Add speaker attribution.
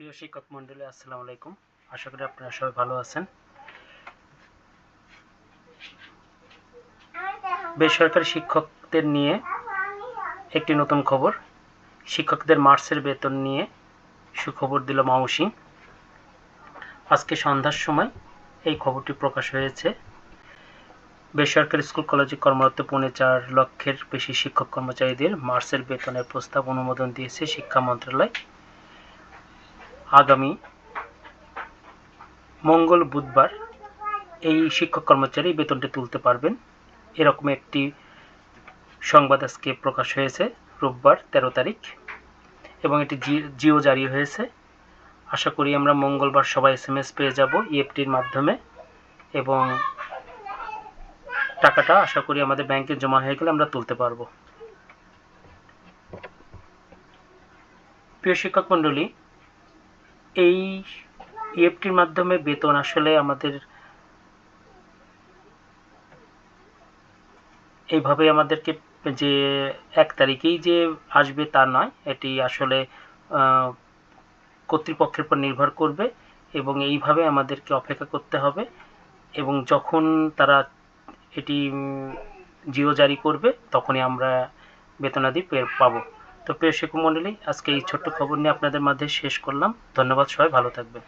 Speaker 1: প্রিয় শিক্ষক মণ্ডলী আসসালামু আলাইকুম। আশা করি আপনারা সবাই ভালো আছেন। বেসরকারি শিক্ষকদের নিয়ে একটি নতুন খবর। শিক্ষকদের মার্চের বেতন নিয়ে সুখবর দিল মাউসি। আজকে সন্ধ্যার সময় এই খবরটি প্রকাশ হয়েছে। বেসরকারি স্কুল, কলেজে, কর্মরত পৌনে চার লক্ষের বেশি শিক্ষক কর্মচারীদের মার্চের বেতনের প্রস্তাব অনুমোদন দিয়েছে শিক্ষা মন্ত্রণালয়। আগামী মঙ্গল বুধবার এই শিক্ষক কর্মচারী বেতনটি তুলতে পারবেন। এরকম একটি সংবাদ আজকে প্রকাশ হয়েছে রোববার তেরো তারিখ এবং এটি জিও জারি হয়েছে। আশা করি আমরা মঙ্গলবার সবাই এস এম এস পেয়ে যাব ইএফটির মাধ্যমে এবং টাকাটা আশা করি আমাদের ব্যাংকে জমা হয়ে গেলে আমরা তুলতে পারব। প্রিয় শিক্ষক মণ্ডলী এই ইএফটির মাধ্যমে বেতন আসলে আমাদের এইভাবে আমাদেরকে যে এক তারিখেই যে আসবে তা নয়, এটি আসলে কর্তৃপক্ষের উপর নির্ভর করবে এবং এইভাবে আমাদেরকে অপেক্ষা করতে হবে এবং যখন তারা এটি জিও জারি করবে, তখনই আমরা বেতনাদি পাবো। তো প্রিয় শিক্ষক মন্ডলী আজকে এই ছোট্ট খবর নিয়ে আপনাদের মাঝে শেষ করলাম। ধন্যবাদ সবাই, ভালো থাকবেন।